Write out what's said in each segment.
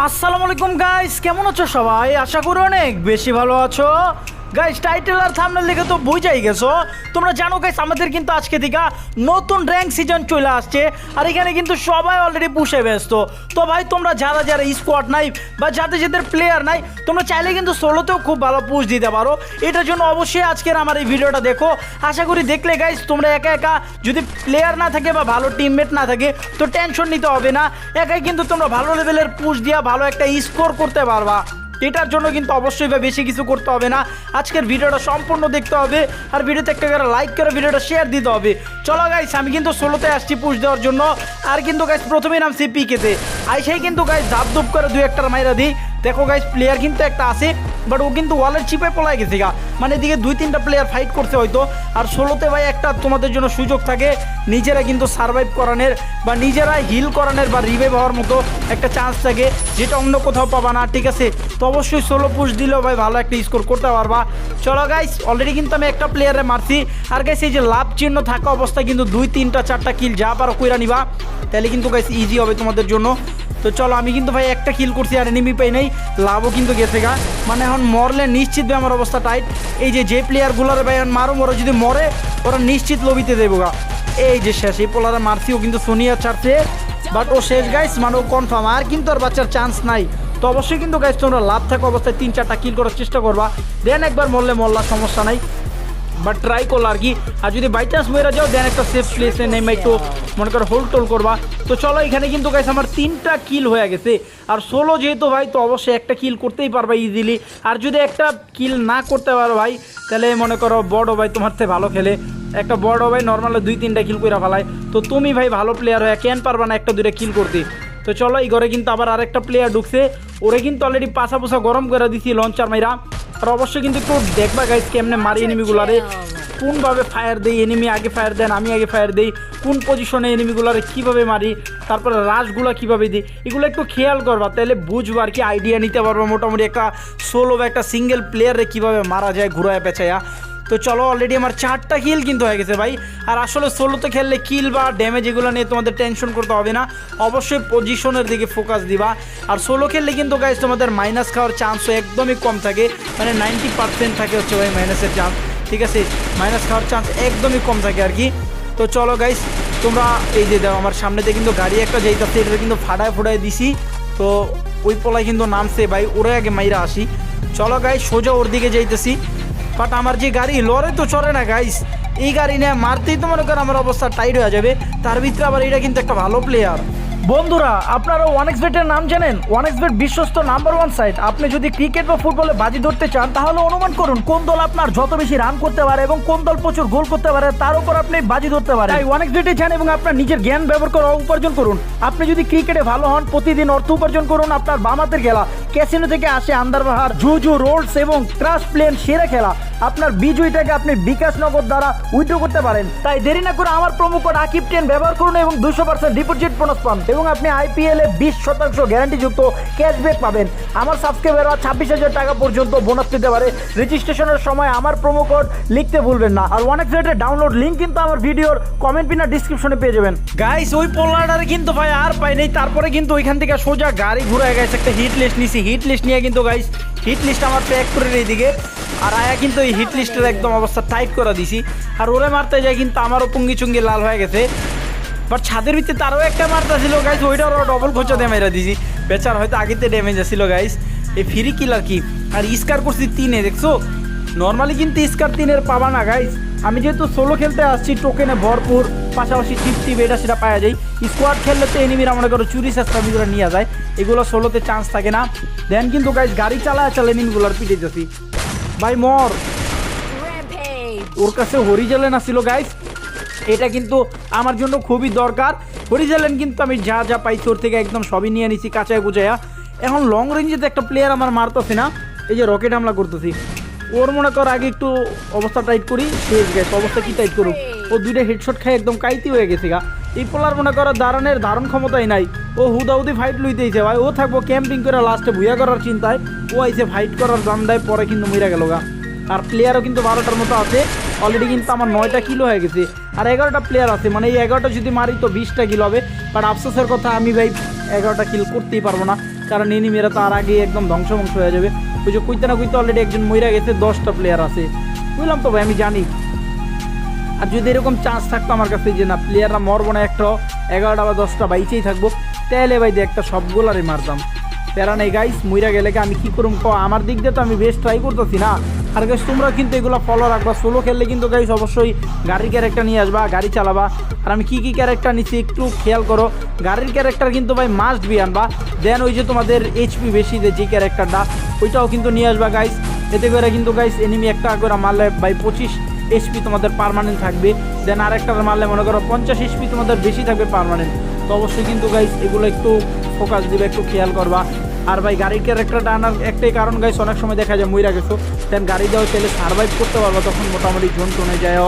আসসালামু আলাইকুম গাইস কেমন আছো সবাই? আশা করি অনেক বেশি ভালো আছো। গাইস টাইটেল আর থামনেল লিখে তো বুঝাই গেছো। তোমরা জানো গাইস আমাদের কিন্তু আজকে থেকে নতুন র্যাঙ্ক সিজন চলে আসছে, আর এখানে কিন্তু সবাই অলরেডি পুষে ব্যস্ত। তো ভাই, তোমরা যারা যারা স্কোয়াড নাই বা যাদের যাদের প্লেয়ার নাই, তোমরা চাইলে কিন্তু সোলোতেও খুব ভালো পুশ দিতে পারো। এটার জন্য অবশ্যই আজকের আমার এই ভিডিওটা দেখো। আশা করি দেখলে গাইস তোমরা একা একা যদি প্লেয়ার না থাকে বা ভালো টিমমেট না থাকে, তো টেনশন নিতে হবে না। একাই কিন্তু তোমরা ভালো লেভেলের পুশ দিয়া ভালো একটা স্কোর করতে পারবা। এটার জন্য কিন্তু অবশ্যই বা বেশি কিছু করতে হবে না। আজকের ভিডিওটা সম্পূর্ণ দেখতে হবে আর ভিডিওতে একটা করে লাইক করে ভিডিওটা শেয়ার দিতে হবে। চলো গাইস আমি কিন্তু ষোলোতে আসছি পুশ দেওয়ার জন্য। আর কিন্তু গাইস প্রথমেই নামছি পিকেতে আইসাই কিন্তু গাইস ধাপ ধুপ করে দু একটার মাইরা দিই। দেখো গাইস প্লেয়ার কিন্তু একটা আছে। বাট ও কিন্তু ওয়ালের চিপে পলাই গেছে গা। মানে এদিকে দুই, তিনটা প্লেয়ার ফাইট করছে হয়তো। আর ষোলোতে ভাই একটা তোমাদের জন্য সুযোগ থাকে। নিজেরা কিন্তু সার্ভাইভ করানোর বা নিজেরা হিল করানোর বা রিভাইভ হওয়ার মতো একটা চান্স থাকে, যেটা অন্য কোথাও পাবা না। ঠিক আছে? তো অবশ্যই ষোলো পুশ দিলেও ভাই ভালো একটা স্কোর করতে পারবা। চলো গাইস অলরেডি কিন্তু আমি একটা প্লেয়ারে মারছি। আর গাইস এই যে লাভ চিহ্ন থাকা অবস্থায় কিন্তু দুই, তিনটা, চারটা কিল যা পারো কইরা নিবা। তাহলে কিন্তু গাইস ইজি হবে তোমাদের জন্য। তো চলো, আমি কিন্তু ভাই একটা কিল করছি আর এনিমি পাই নাই, লাভও কিন্তু গেছে গা। মানে এখন মরলে নিশ্চিত ভাই আমার অবস্থা টাইট এই যে যে প্লেয়ারগুলোরে ভাই এখন মারো, মরো, যদি মরে, ওরা নিশ্চিত লবিতে দেবো গা। এই যে শেষ, এই পোলারে মারছি ও কিন্তু সোনিয়া ছাড়ছে। বাট ও শেষ গাইস মানে ও কনফার্ম আর কিন্তু আর বাচ্চার চান্স নাই। তো অবশ্যই কিন্তু গাইস তোমরা লাভ থাকা অবস্থায় তিন চারটা কিল করার চেষ্টা করবা। দেন একবার মরলে মরলা সমস্যা নাই। বাট ট্রাই করল আর কি? আর যদি বাই চান্স মেরা যাও দেন একটা সেফ প্লেসে নেমে একটু মনে করো হোল্ড টোল করবা। তো চলো, এখানে কিন্তু গাইস আমার তিনটা কিল হয়ে গেছে। আর ষোলো যেহেতু ভাই, তো অবশ্যই একটা কিল করতেই পারবা ইজিলি আর যদি একটা কিল না করতে পারো ভাই, তাহলে মনে করো বড় ভাই তোমার থেকে ভালো খেলে। একটা বড় ভাই নর্মালি দুই, তিনটা কিল করে ফেলায়। তো তুমি ভাই ভালো প্লেয়ার হয়ে কেন পারবা না একটা দুইটা কিল করতে? তো চলো, এই ঘরে কিন্তু আবার আরেকটা প্লেয়ার ঢুকছে। ওরে কিন্তু অলরেডি পাশা পোসা গরম করে দিছি লঞ্চার মাইরা। আর অবশ্যই কিন্তু একটু দেখবা গাইজ কেমনে মারি এনিমিগুলারে কোনভাবে ফায়ার দেই এনিমি আগে ফায়ার দেন আমি আগে ফায়ার দেই কোন পজিশনে এনিমিগুলারে কীভাবে মারি তারপরে রাশগুলো কীভাবে দিই এগুলো একটু খেয়াল করবা তাহলে বুঝবা আর কি আইডিয়া নিতে পারবা। মোটামুটি একটা সোলো বা একটা সিঙ্গেল প্লেয়ারে কীভাবে মারা যায় ঘুরায় পেঁচায়া। তো চলো অলরেডি আমার চারটা কিল কিন্তু হয়ে গেছে ভাই। আর আসলে সোলোতে খেললে কিল বা ড্যামেজ এগুলো নিয়ে তোমাদের টেনশন করতে হবে না। অবশ্যই পজিশনের দিকে ফোকাস দিবা। আর সোলো খেললে কিন্তু গাইজ তোমাদের মাইনাস খাওয়ার চান্সও একদমই কম থাকে। মানে নাইনটি পার্সেন্ট থাকে হচ্ছে ভাই মাইনাসের চান্স ঠিক আছে? মাইনাস খাওয়ার চান্স একদমই কম থাকে আর কি। তো চলো গাইস তোমরা এই যে দাও আমার সামনে দিয়ে কিন্তু গাড়ি একটা যাইতেছে এটা কিন্তু ফাটায় ফুটায় দিছি। তো ওই পলায় কিন্তু নামছে ভাই, ওরা আগে মাইরা আসি। চলো গাইস সোজা ওর দিকে যাইতেছি। বাট আমার যে গাড়ি, লরে তো চলে না গাইস এই গাড়ি নিয়ে মারতেই তো মনে করো আমার অবস্থা টাইট হয়ে যাবে। তার ভিতরে আবার এটা কিন্তু একটা ভালো প্লেয়ার বন্ধুরা, আপনারা ওয়ানেক্স বেটের নাম জানেন? ওয়ানেক্স বেট বিশ্বস্ত নাম্বার ওয়ান সাইট আপনি যদি ক্রিকেট বা ফুটবলে বাজি ধরতে চান, তাহলে অনুমান করুন, কোন দল আপনার যত বেশি রান করতে পারে এবং কোন দল প্রচুর গোল করতে পারে, তার উপর আপনি বাজি ধরতে পারেন। তাই ওয়ানেক্স বেটে যান এবং আপনার নিজের জ্ঞান ব্যবহার করে উপার্জন করুন। আপনি যদি ক্রিকেটে ভালো হন, প্রতিদিন অর্থ উপার্জন করুন আপনার বামাতের খেলা। ক্যাসিনো থেকে আসে আন্দারবাহার, জুজু, রোলস এবং ক্রাশ প্লেন সেরা খেলা। আপনার বিজয়টাকে আপনি বিকাশ নগদ দ্বারা উইথড্র করতে পারেন। তাই দেরি না করে আমার প্রোমো কোড আকিব টেন ব্যবহার করুন এবং দুশো পার্সেন্ট ডিপোজিট বোনাস পান। এবং আপনি আইপিএল এ বিশ শতাংশ গ্যারান্টিযুক্ত ক্যাশব্যাক পাবেন। আমার সাবস্ক্রাইবাররা ছাব্বিশ হাজার টাকা পর্যন্ত বোনাস পেতে পারে। রেজিস্ট্রেশনের সময় আমার প্রোমো কোড লিখতে ভুলবেন না। আর ওয়ানেক্স রেটের ডাউনলোড লিঙ্ক কিন্তু আমার ভিডিওর কমেন্ট পিনার ডিসক্রিপশনে পেয়ে যাবেন। গাইস ওই পোলারটারে কিন্তু ভাই আর পাই নেই। তারপরে কিন্তু ওইখান থেকে সোজা গাড়ি ঘুরে গেছে একটা হিট লিস্ট নিছি। হিট লিস্ট নিয়ে কিন্তু গাইস হিট লিস্ট আমার প্যাক করে এইদিকে আর আয়া কিন্তু এই হিট লিস্টের একদম অবস্থা টাইট করে দিছি। আর ওরে মারতে যায় কিন্তু আমারও পুঙ্গি চুঙ্গি লাল হয়ে গেছে। বাট ছাদের ভিতরে তারও একটা মারতা ছিল গাইস ওইটা ওরা ডবল খোঁচা দিয়ে মেরা দিছি। বেচার হয়তো আগেতে ড্যামেজ আসছিল গাইস এই ফ্রি কিলার কি? আর স্কার করছি তিনে দেখছ? নর্মালি কিন্তু স্কার তিনের পাবা না গাইস আমি যেহেতু সোলো খেলতে আসছি টোকেনে ভরপুর পাশাপাশি টিপ টিপ এটা সেটা পাওয়া যায়। স্কোয়াড খেললে তো এনিমিরা মনে করো চুরি চেষ্টা ভিতরে নিয়ে যায়। এগুলো সোলোতে চান্স থাকে না। দেন কিন্তু গাইস গাড়ি চালায় চালে এনিমিগুলোর পিটে যাচ্ছি ভাই মর। ওর কাছে হরিজেলেন আসছিল গাইস এটা কিন্তু আমার জন্য খুবই দরকার। হরিজেলেন কিন্তু আমি যা যা পাইছি ওর থেকে একদম সবই নিয়ে নিছি, কাঁচায় কুচায়া এখন লং রেঞ্জে তো একটা প্লেয়ার আমার মারতেছে না, এই যে রকেট হামলা করতেছি। ওর মনে কর আগে একটু অবস্থা টাইট করি, শেষ গেছে। অবস্থা কি টাইট করুক? ও দুইটা হেডশট খাই একদম কাইতি হয়ে গেছে গা। এই পোলার মনে করো দাঁড়ানোর ধারণ ক্ষমতাই নাই। ও হুদাহুদি ফাইট লইতেইছে ভাই। ও থাকব ক্যাম্পিং করে লাস্টে ভুয়া করার চিন্তায়। ও আইসে ফাইট করার দান্দায় পরে কিন্তু মরে গেল গা। আর প্লেয়ারও কিন্তু বারোটার মতো আছে। অলরেডি কিন্তু আমার নয়টা কিলো হয়ে গেছে। আর এগারোটা প্লেয়ার আছে। মানে এই এগারোটা যদি মারি তো বিশটা কিলো হবে। বাট আফসোসের কথা আমি ভাই এগারোটা কিল করতেই পারব না। কারণ এনিমিরা তার আগে একদম ধ্বংস বংশ হয়ে যাবে। ওই যে কইতে না কইতে অলরেডি একজন মইরা গেছে, দশটা প্লেয়ার আছে। বুঝলাম তো ভাই, আমি জানি। আর যদি এরকম চান্স থাকতো আমার কাছে যে না প্লেয়াররা মরবো না একটা এগারোটা বা দশটা বাইচেই থাকব, তাহলে ভাই একটা সবগুলারই মারতাম। প্যারা নেই গাইস মুইরা গেলে আমি কি করুম? ক আমার দিক দিয়ে তো আমি বেশ ট্রাই করতেছি না। আর গাইস তোমরা কিন্তু এগুলো ফলো রাখবা। সোলো খেললে কিন্তু গাইস অবশ্যই গাড়ির ক্যারেক্টার নিয়ে আসবা, গাড়ি চালাবা। আর আমি কি কি ক্যারেক্টার নিচ্ছি একটু খেয়াল করো। গাড়ির ক্যারেক্টার কিন্তু ভাই মাস্ট বি আনবা। দেন ওই যে তোমাদের এইচপি বেশি যে ক্যারেক্টারটা ওইটাও কিন্তু নিয়ে আসবা গাইস এতে করে কিন্তু গাইস এনিমি একটা করে মারলে ভাই পঁচিশ এইচপি তোমাদের পার্মানেন্ট থাকবে। দেন আরেকটা মারলে মনে করো পঞ্চাশ এইচপি তোমাদের বেশি থাকবে পার্মানেন্ট তো অবশ্যই কিন্তু গাইস এগুলো একটু ফোকাস দিবে, একটু খেয়াল করবা। আর ভাই, গাড়ির ক্যারেক্টারটা আনার একটাই কারণ গাইস অনেক সময় দেখা যায় মইরা গেছো দেন গাড়ি দেওয়া চাইলে সার্ভাইভ করতে পারবা, তখন মোটামুটি জোন টোনে যায়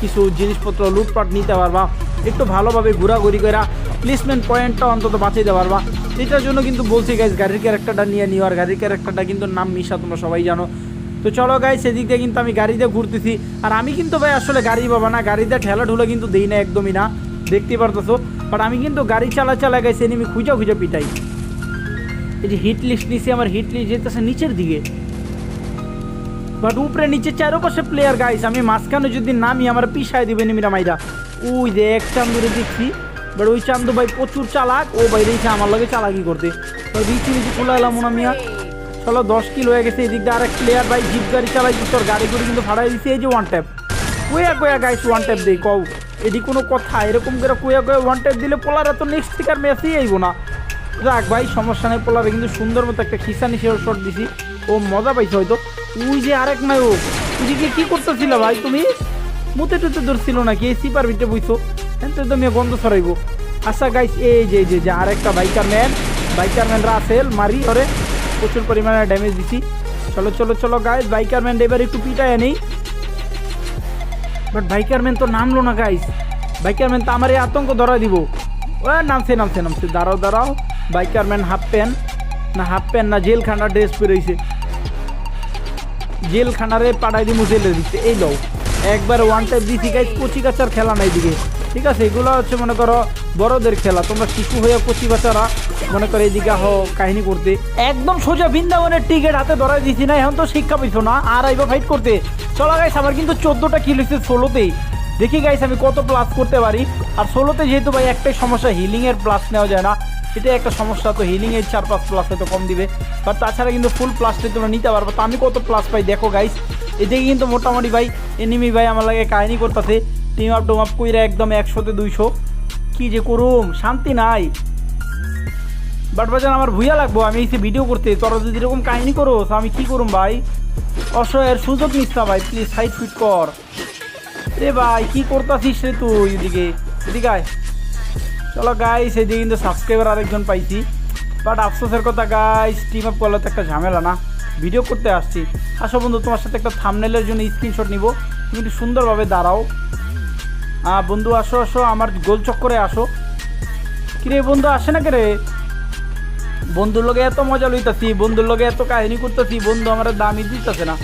কিছু জিনিসপত্র লুটপাট নিতে পারবা, একটু ভালোভাবে ঘোরাঘুরি করে প্লেসমেন্ট পয়েন্টটা অন্তত বাঁচিয়ে পারবা। এটার জন্য কিন্তু বলছি গাইস গাড়ির ক্যারেক্টারটা নিয়ে নিও, আর গাড়ির ক্যারেক্টারটা কিন্তু নাম মিশা তোমরা সবাই জানো। তো চলো গাই সেদিক দিয়ে কিন্তু আমি গাড়িতে ঘুরতেছি, আর আমি কিন্তু ভাই আসলে গাড়ি পাবা না, গাড়িতে ঠেলা ঠুলা কিন্তু দিই না, একদমই না। দেখতে পারতেছো? বাট আমি কিন্তু গাড়ি চালা চালা গাইছি আমি খুঁজা খুঁজা পিটাই। এই যে হিট লিস্ট নিছি, আমার হিট লিস্ট যেতেছে নিচের দিকে। বাট উপরে নিচে চারোপাশে প্লেয়ার গাইস আমি মাঝখানে যদি নামি, আমার পিছায় দিবে নিমিরা মাইরা। ওই যে এক চান্দুরে দেখছি বাট ওই চান্দু ভাই প্রচুর চালাক। ও ভাই রয়েছে আমার লগে চালাকি করতে। দিচ্ছি নিচে খোলা এলাম মোনা মিয়া। চলো, দশ কিলো হয়ে গেছে, এদিক দিয়ে আরেক প্লেয়ার ভাই, জিপ গাড়ি চালাই তোর গাড়ি করে কিন্তু ভাড়াই দিচ্ছে এই যে ওয়ান ট্যাপ কুয়া কুয়া গাইস ওয়ান ট্যাপ দেই, কও। এটি কোনো কথা, এরকম করে কুয়া কুয়া ওয়ান ট্যাপ দিলে পোলার এত নেক্সট থেকে আর মেসেই আইব না। রাখ ভাই, সমস্যা নেই পোলারে, কিন্তু সুন্দর মতো একটা খিসানি সেও শট দিছি। ও মজা পাইছে হয়তো। উই যে আরেক নাই ও তুই যে কি করতেছিল ভাই তুমি? মুতে টুতে ধরছিল নাকি? এই সিপার ভিতরে বইছো। হ্যাঁ তো তুমি গন্ধ ছড়াইবো। আচ্ছা গাইস এই যে যে যে, আরেকটা biker man biker man Russell মারি ওরে প্রচুর পরিমাণে ড্যামেজ দিছি। চলো চলো চলো গাইস বাইকার ম্যান এবার একটু পিটায় নেই। বাট বাইকার ম্যান তো নামলো না গাইস বাইকার ম্যান তো আমার এই আতঙ্ক ধরা দিব। ও, নামছে নামছে নামছে। দাঁড়াও দাঁড়াও। ম্যান হাফ প্যান্ট না হাফ প্যান্ট না জেলখানা ড্রেস পেরেছে জেল খানারে পাড়াই দিমু, জেলে দিচ্ছে এই লও। একবার ওয়ান টাইপ দিছি গাইস কচি কাচার খেলা নাই দিকে। ঠিক আছে, এগুলো হচ্ছে মনে করো বড়দের খেলা। তোমরা শিশু হয়ে কচি বাচ্চারা মনে করো এইদিকে হো কাহিনী করতে। একদম সোজা বৃন্দাবনের টিকিট হাতে ধরাই দিছি না, এখন তো শিক্ষা পাইছো না, আর আইবা ফাইট করতে। চলা গাইস আমার কিন্তু চোদ্দোটা কিল হয়েছে ষোলোতেই। দেখি গাইস আমি কত প্লাস করতে পারি। আর ষোলোতে যেহেতু ভাই একটাই সমস্যা হিলিংয়ের প্লাস নেওয়া যায় না। এটা একটা সমস্যা, তো হিলিংয়ের চার পাঁচ প্লাস হয়তো কম দিবে। বাট তাছাড়া কিন্তু ফুল প্লাসটা তোমরা নিতে পারব। তো আমি কত প্লাস পাই, দেখো গাইস এদিকে কিন্তু মোটামুটি ভাই এনিমি ভাই আমার লাগে কাহিনি করতেছে। টিম আপ টুম আপ কইরা একদম একশোতে দুইশো। কি যে করুম, শান্তি নাই। বাট বাজার আমার ভুইয়া লাগবো, আমি এসে ভিডিও করতে, তোরা যদি এরকম কাহিনি করো আমি কি করুম ভাই? অসহায়ের সুযোগ নিস না ভাই প্লিজ সাইড ফিট কর। রে ভাই, কি করতাছিস রে তুই এদিকে? এদিকে আয়। চলো গাইস এদিকে কিন্তু সাবস্ক্রাইবার আরেকজন পাইছি। বাট আফসোসের কথা গাইস টিম আপ করলে তো একটা ঝামেলা না। ভিডিও করতে আসছি। আসো বন্ধু, তোমার সাথে একটা থামনেলের জন্য স্ক্রিনশট নিব। একটু সুন্দরভাবে দাঁড়াও। বন্ধু, আসো আসো, আমার গোল চক্করে আসো। কিরে বন্ধু, আসে না রে বন্ধুর লগে এত মজা লইতাছি, বন্ধুর লোকে এত কাহিনী করতেছি, বন্ধু আমার দামই দিতেছে না।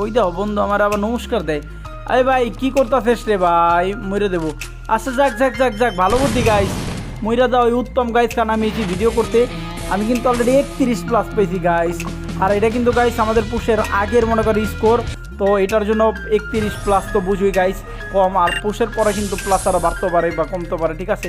ওই দাও, বন্ধু আমার আবার নমস্কার দেয়। আরে ভাই, কী করতেছিস রে ভাই? মরে দেবো। আচ্ছা যাক যাক যাক যাক, ভালো বুদ্ধি গাইস মইরা দাও, ওই উত্তম গাইস কারণ আমি এসেছি ভিডিও করতে। আমি কিন্তু অলরেডি একত্রিশ প্লাস পেয়েছি গাইস আর এটা কিন্তু গাইস আমাদের পুষের আগের, মনে করি স্কোর তো এটার জন্য একত্রিশ প্লাস তো বুঝুই গাইস কম। আর পুষের পরে কিন্তু প্লাস আরও বাড়তে পারে বা কমতে পারে, ঠিক আছে?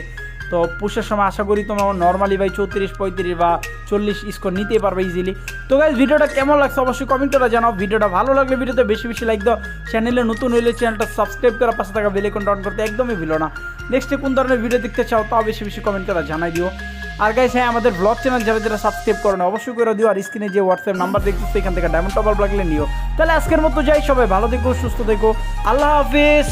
তো পুষের সময় আশা করি তোমার নর্মালি ভাই, চৌত্রিশ, পঁয়ত্রিশ বা চল্লিশ স্কোর নিতে পারবে ইজিলি তো গাইজ ভিডিওটা কেমন লাগছে অবশ্যই কমেন্ট করে জানাও। ভিডিওটা ভালো লাগলে ভিডিওতে বেশি বেশি লাইক দাও। চ্যানেলে নতুন হইলে চ্যানেলটা সাবস্ক্রাইব করার পাশে থাকা বেলেকনটা অন করতে একদমই ভুলো না। নেক্সটে কোন ধরনের ভিডিও দেখতে চাও, তাও বেশি বেশি কমেন্ট করে জানাই দিও। আর গাইস হ্যাঁ আমাদের ব্লগ চ্যানেল যারা যারা সাবস্ক্রাইব করেন, অবশ্যই করে দিও। আর স্ক্রিনে যে হোয়াটসঅ্যাপ নাম্বার দেখতেছো, এখান থেকে ডায়মন্ড টপার লাগলে নিও। তাহলে আজকের মতো যাই সবাই, ভালো দেখো সুস্থ থেকো। আল্লাহ হাফিজ।